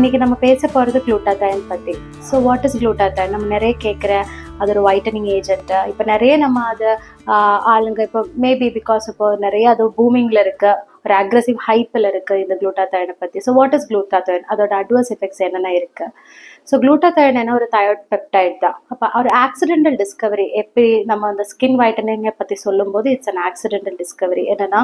இன்னைக்கு நம்ம பேச போகிறது குளூட்டாத்தைன் பற்றி ஸோ வாட் இஸ் குளூட்டாத்தைன் நம்ம நிறைய கேட்குற அது ஒரு வைட்டனிங் ஏஜென்ட்டு இப்போ நிறைய நம்ம அதை ஆளுங்க இப்போ மேபி பிகாஸ் இப்போ நிறைய அது பூமிங்கில் இருக்கு. ஒரு அக்ரஸிவ் ஹைப்பில் இருக்கு இந்த குளூட்டாத்தயனை பற்றி ஸோ வாட் இஸ் குளூட்டாத்தயன் அதோட அட்வர்ஸ் எஃபெக்ட்ஸ் என்னென்ன இருக்கு? ஸோ குளூட்டாத்தைன் என்ன? ஒரு தயோட் பெப்டைட் தான். அப்போ ஒரு ஆக்சிடென்டல் டிஸ்கவரி எப்படி நம்ம அந்த ஸ்கின் வைட்டனிங்கை பற்றி சொல்லும்போது இட்ஸ் அன் ஆக்சிடென்டல் டிஸ்கவரி என்னன்னா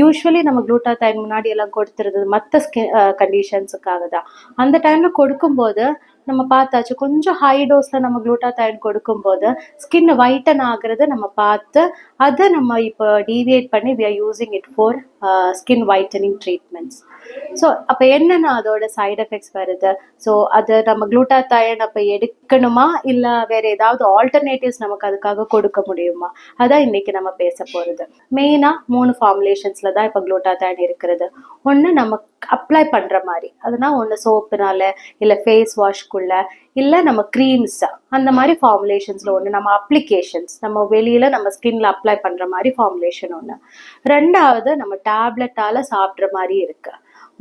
யூஸ்வலி நம்ம குளூட்டாத்தைன் முன்னாடி எல்லாம் கொடுத்துருந்தது மற்ற ஸ்கின் கண்டிஷன்ஸுக்காக தான். அந்த டைமில் கொடுக்கும்போது நம்ம பார்த்தாச்சு கொஞ்சம் ஹை டோஸில் நம்ம குளூட்டாத்தைன் கொடுக்கும்போது ஸ்கின் வைட்டன் ஆகுறது நம்ம பார்த்து அதை நம்ம இப்போ டீவியேட் பண்ணி we are using it for skin whitening treatments so அப்போ என்னென்ன அதோட சைட் எஃபெக்ட்ஸ் வருது? ஸோ அது நம்ம குளூட்டாத்தைன் அப்போ எடுக்கணுமா? இல்லை வேற ஏதாவது ஆல்டர்னேட்டிவ்ஸ் நமக்கு அதுக்காக கொடுக்க முடியுமா? அதான் இன்னைக்கு நம்ம பேச போகிறது மெயினாக மூணு ஃபார்முலேஷன்ஸில் தான் இப்போ குளூட்டாத்தைன் இருக்கிறது. ஒன்று நம்ம அப்ளை பண்ணுற மாதிரி. அதுனா ஒன்று சோப்புனால இல்லை ஃபேஸ் வாஷ்க்குள்ளே இல்லை நம்ம க்ரீம்ஸ் அந்த மாதிரி ஃபார்முலேஷன்ஸில் ஒன்று நம்ம அப்ளிகேஷன்ஸ் நம்ம வெளியில் நம்ம ஸ்கின்ல அப்ளை பண்ணுற மாதிரி ஃபார்முலேஷன் ஒன்று ரெண்டாவது நம்ம டேப்லெட்டால் சாப்பிட்ற மாதிரி இருக்கு.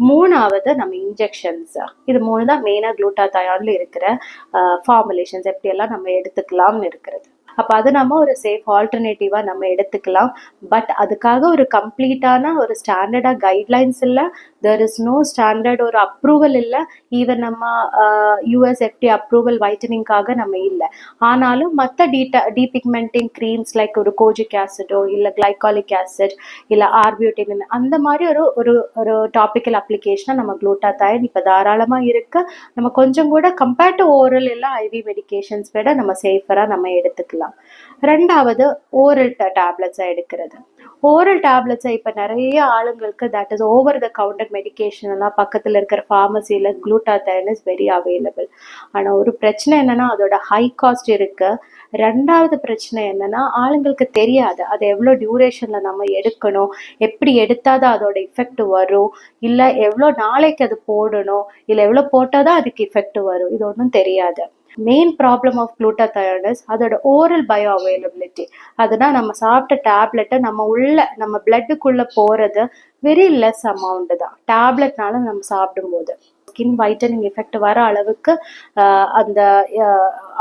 மூணாவது நம்ம இன்ஜெக்ஷன்ஸ் இது மூணு தான் மெயினாக குளூட்டாதயான்ல இருக்கிற ஃபார்முலேஷன்ஸ் எப்படியெல்லாம் நம்ம எடுத்துக்கலாம்னு இருக்கிறது. அப்போ அது நம்ம ஒரு சேஃப் ஆல்டர்னேட்டிவாக நம்ம எடுத்துக்கலாம். பட் அதுக்காக ஒரு கம்ப்ளீட்டான ஒரு ஸ்டாண்டர்டாக கைட்லைன்ஸ் இல்லை தெர் இஸ் நோ ஸ்டாண்டர்ட் ஒரு அப்ரூவல் இல்லை ஈவன் நம்ம யூஎஸ்எஃப்டி அப்ரூவல் வைட்டனிங்காக நம்ம இல்லை. ஆனாலும் மற்ற டீட்டா டீபிக்மெண்டிங் க்ரீம்ஸ் லைக் ஒரு கோஜிக் ஆசிடோ இல்லை கிளைகாலிக் ஆசிட் இல்லை ஆர்பியூட்டின் அந்த மாதிரி ஒரு ஒரு ஒரு டாபிக்கல் அப்ளிகேஷனாக நம்ம குளூட்டாத்தைன் இப்போ தாராளமாக இருக்கு. நம்ம கொஞ்சம் கூட கம்பேர்ட் டு ஓரல் எல்லாம் ஐவி மெடிகேஷன்ஸ் விட நம்ம சேஃபராக நம்ம எடுத்துக்கலாம். ரெண்டாவது ஓரல் டேப்லெட்ஸாக எடுக்கிறது. ஓரல் டேப்லெட்ஸை இப்போ நிறைய ஆளுங்களுக்கு that is over the counter medication எல்லாம் பக்கத்தில் இருக்கிற ஃபார்மசியில் குளூட்டாத்தைன் இஸ் வெரி அவைலபிள் ஆனால் ஒரு பிரச்சனை என்னன்னா அதோட ஹை காஸ்ட் இருக்குது ரெண்டாவது பிரச்சனை என்னன்னா ஆளுங்களுக்கு தெரியாது. அது எவ்வளோ டியூரேஷனில் நம்ம எடுக்கணும்? எப்படி எடுத்தால் தான் அதோட இஃபெக்ட் வரும்? இல்லை எவ்வளோ நாளைக்கு அது போடணும்? இல்லை எவ்வளோ போட்டால் தான் அதுக்கு இஃபெக்ட் வரும்? இது ஒன்றும் தெரியாது. மெயின் ப்ராப்ளம் ஆஃப் குளூட்டாதயோனஸ் அதோட ஓரல் பயோ அவைலபிலிட்டி அதுனா நம்ம சாப்பிட்ட டேப்லெட்டை நம்ம உள்ள நம்ம பிளட்டுக்குள்ளே போகிறது வெரி லெஸ் அமௌண்ட் தான். டேப்லெட்னால நம்ம சாப்பிடும்போது. ஸ்கின் வைட்டனிங் எஃபெக்ட் வர அளவுக்கு ஆஹ், அந்த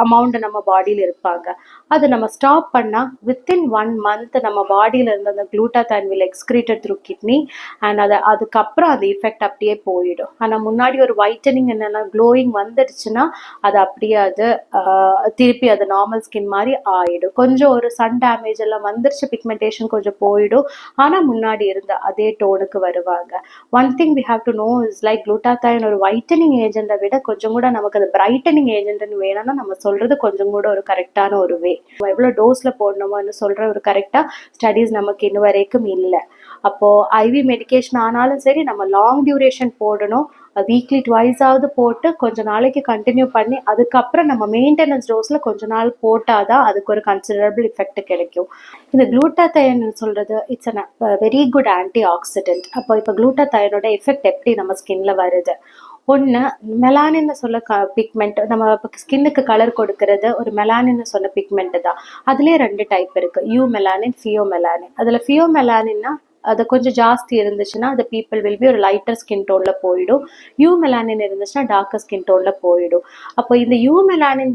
அமௌண்ட் நம்ம பாடியில் இருப்பாங்க. அது நம்ம ஸ்டாப் பண்ணால் வித்தின் ஒன் மந்த் நம்ம பாடியில் இருந்த அந்த glutathione will excreted through kidney and அதை அதுக்கப்புறம் அந்த இஃபெக்ட் அப்படியே போயிடும். ஆனால் முன்னாடி ஒரு வைட்டனிங் என்னென்னா க்ளோயிங் வந்துடுச்சுன்னா அது அப்படியே அது திருப்பி அது நார்மல் ஸ்கின் மாதிரி ஆயிடும். கொஞ்சம் ஒரு சன் டேமேஜ் எல்லாம் வந்துருச்சு பிக்மெண்டேஷன் கொஞ்சம் போயிடும். ஆனால் முன்னாடி இருந்த அதே டோனுக்கு வருவாங்க. One thing we have to know is like glutathione ஒரு வைட்டனிங் ஏஜென்ட்டை விட கொஞ்சம் கூட நமக்கு அது பிரைட்டனிங் ஏஜென்ட்னு வேணும்னா நம்ம சொல்கிறது கொஞ்சம் கூட ஒரு கரெக்டான ஒரு வே எவ்வளோ டோஸில் போடணுமோன்னு சொல்கிற ஒரு கரெக்டாக ஸ்டடீஸ் நமக்கு இன்ன வரைக்கும் இல்லை. அப்போது ஐவி மெடிகேஷன் ஆனாலும் சரி நம்ம லாங் டியூரேஷன் போடணும். வீக்லி ட்வைஸாவது போட்டு கொஞ்ச நாளைக்கு கண்டினியூ பண்ணி அதுக்கப்புறம் நம்ம மெயின்டெனன்ஸ் டோஸில் கொஞ்ச நாள் போட்டால் தான் அதுக்கு ஒரு கன்சிடரபிள் எஃபெக்ட் கிடைக்கும். இந்த குளூட்டாத்தயன் சொல்கிறது it's an very good antioxidant அப்போ இப்போ குளூட்டாத்தயனோட எஃபெக்ட் எப்படி நம்ம ஸ்கின்ல வருது? ஒன்று மெலானின்னு சொல்ல க பிக்மெண்ட் நம்ம ஸ்கின்னுக்கு கலர் கொடுக்கறது ஒரு மெலானின்னு சொன்ன பிக்மெண்ட் தான். அதுலேயே ரெண்டு டைப் இருக்குது யூ மெலானின் ஃபியோ மெலானின் அதில் ஃபியோ மெலானின்னா அது கொஞ்சம் ஜாஸ்தி இருந்துச்சுன்னா அது பீப்புள் வில் பி ஒரு லைட்டர் ஸ்கின் டோனில் போயிடும். யூ மெலானின் இருந்துச்சுன்னா டார்க்கர் ஸ்கின் டோனில் போயிடும். அப்போ இந்த யூ மெலானின்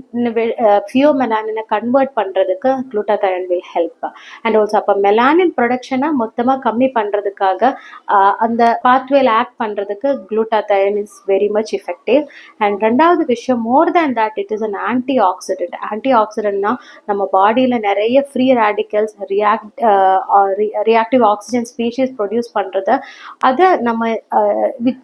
ஃபியோ மெலானினை கன்வெர்ட் பண்ணுறதுக்கு glutathione will help and also அப்போ மெலானின் ப்ரொடக்ஷனை மொத்தமாக கம்மி பண்ணுறதுக்காக அந்த பாத்வேல ஆக்ட் பண்ணுறதுக்கு glutathione is very much effective and ரெண்டாவது விஷயம் more than that it is an antioxidant anti ஆக்சிடென்ட்னா நம்ம பாடியில் நிறைய free radicals react reactive oxygens species produce பண்ணுறத அதை நம்ம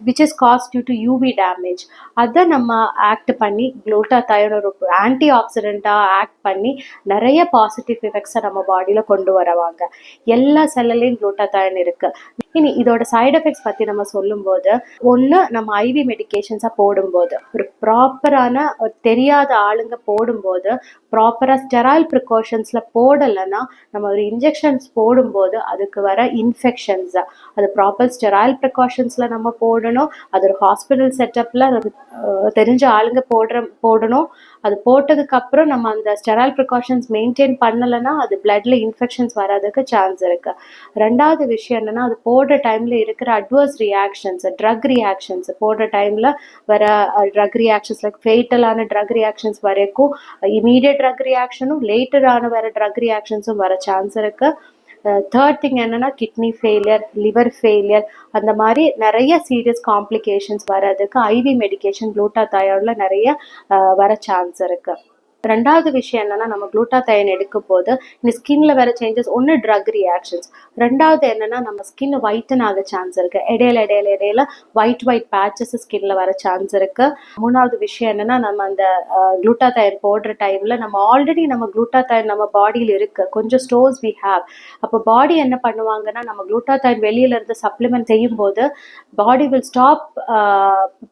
which is caused due to UV damage அதை நம்ம ஆக்ட் பண்ணி குளோட்டா ஒரு ஆன்டி ஆக்சிடெண்ட்டாக ஆக்ட் பண்ணி நிறைய பாசிட்டிவ் எஃபெக்ட்ஸை நம்ம பாடியில் கொண்டு வரவாங்க எல்லா செல்லலையும் குளோட்டா தயன் இருக்குது இனி இதோட சைடு எஃபெக்ட்ஸ் பற்றி நம்ம சொல்லும்போது ஒன்று நம்ம ஐவி மெடிக்கேஷன்ஸாக போடும்போது ஒரு ப்ராப்பரான ஒரு தெரியாத ஆளுங்க போடும்போது ப்ராப்பராக ஸ்டெராயில் ப்ரிகாஷன்ஸில் போடலைன்னா நம்ம ஒரு இன்ஜெக்ஷன்ஸ் போடும்போது அதுக்கு வர இன்ஃபெக்ஷன்ஸ் அது ப்ராப்பர் ஸ்டெராயில் ப்ரிகாஷன்ஸில் நம்ம போடணும் அது ஒரு ஹாஸ்பிட்டல் செட்டப்பில் தெரிஞ்ச ஆளுங்க போடுற போடணும். அது போட்டதுக்கு அப்புறம் நம்ம அந்த ஸ்டெரால் ப்ரிகாஷன்ஸ் மெயின்டைன் பண்ணலைன்னா அது பிளட்ல இன்ஃபெக்ஷன்ஸ் வராதுக்கு சான்ஸ் இருக்கு. ரெண்டாவது விஷயம் என்னன்னா அது போடுற டைம்ல இருக்கிற அட்வர்ஸ் ரியாக்ஷன்ஸ் ட்ரக் ரியாக்ஷன்ஸ் போடுற டைம்ல வர ட்ரக் ரியாக்ஷன்ஸ் லைக் ஃபேட்டலான ட்ரக் ரியாக்ஷன்ஸ் வரைக்கும் இமீடியட் ட்ரக் ரியாக்ஷனும் லேட்டரான வர ட்ரக் ரியாக்ஷன்ஸும் வர சான்ஸ் இருக்கு. தேர்ட் திங் என்னன்னா கிட்னி ஃபெயிலியர் லிவர் ஃபெயிலியர் அந்த மாதிரி நிறைய சீரியஸ் காம்ப்ளிகேஷன்ஸ் வர்றதுக்கு ஐவி மெடிகேஷன் குளூட்டாதாயோடில் நிறைய அஹ், வர சான்ஸ் இருக்கு. ரெண்டாவது விஷயம் என்னன்னா நம்ம குளூட்டாதைன் எடுக்கும் போது இந்த ஸ்கின்ல வர சேஞ்சஸ் ஒன்று ட்ரக் ரியாக்ஷன்ஸ் ரெண்டாவது என்னன்னா நம்ம ஸ்கின் ஒயிட்டன் ஆக சான்ஸ் இருக்கு. இடையில இடையில இடையில ஒயிட் ஒயிட் பேச்சஸ் ஸ்கின்ல வர சான்ஸ் இருக்கு. மூணாவது விஷயம் என்னன்னா நம்ம அந்த குளூட்டாதைன் போடுற டைம்ல நம்ம ஆல்ரெடி நம்ம குளூட்டாதைன் நம்ம பாடியில் இருக்கு. கொஞ்சம் ஸ்டோர்ஸ் வி ஹேவ் அப்போ பாடி என்ன பண்ணுவாங்கன்னா நம்ம குளூட்டாதைன் வெளியில இருந்து சப்ளிமெண்ட் செய்யும் போது body will stop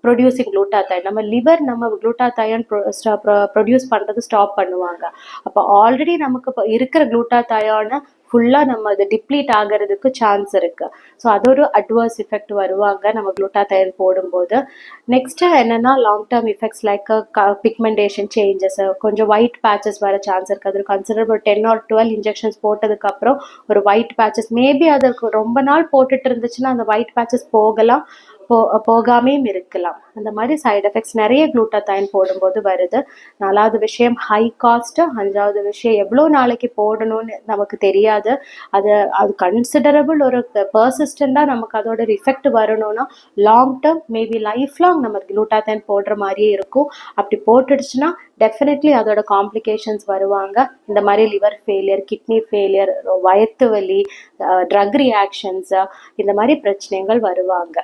producing glutathione நம்ம லிவர் நம்ம குளூட்டாதைன் ப்ரொடியூஸ் பண்றது ஸ்டாப் பண்ணுவாங்க. அப்போ ஆல்ரெடி நமக்கு இப்போ இருக்கிற குளூட்டாத்தாயான ஃபுல்லாக நம்ம அது டிப்ளீட் ஆகிறதுக்கு சான்ஸ் இருக்கு. ஸோ அது ஒரு அட்வர்ஸ் எஃபெக்ட் வருவாங்க நம்ம குளூட்டாதைன் போடும்போது. நெக்ஸ்ட் என்னன்னா long term effects like pigmentation changes கொஞ்சம் ஒயிட் பேச்சஸ் வர சான்ஸ் இருக்கு. அது considerable ten or twelve injections போட்டதுக்கு அப்புறம் ஒரு ஒயிட் பேச்சஸ் மேபி அதற்கு ரொம்ப நாள் போட்டுட்டு இருந்துச்சுன்னா அந்த ஒயிட் பேச்சஸ் போகலாம். போ போகாமையும் இருக்கலாம். அந்த மாதிரி சைடு எஃபெக்ட்ஸ் நிறைய குளூட்டத்தைன் போடும்போது வருது. நாலாவது விஷயம் ஹை காஸ்ட்டு அஞ்சாவது விஷயம் எவ்வளோ நாளைக்கு போடணும்னு நமக்கு தெரியாது. அது அது கன்சிடரபிள் ஒரு பர்சிஸ்டண்டாக நமக்கு அதோட ரிஃபெக்ட் வரணும்னா long term maybe life long நம்ம குளூட்டாத்தைன் போடுற மாதிரியே இருக்கும். அப்படி போட்டுடுச்சுன்னா டெஃபினெட்லி அதோட காம்ப்ளிகேஷன்ஸ் வருவாங்க. இந்த மாதிரி லிவர் ஃபெயிலியர் கிட்னி ஃபெயிலியர் வயத்து வலி ட்ரக் ரியாக்ஷன்ஸ் இந்த மாதிரி பிரச்சனைகள் வருவாங்க.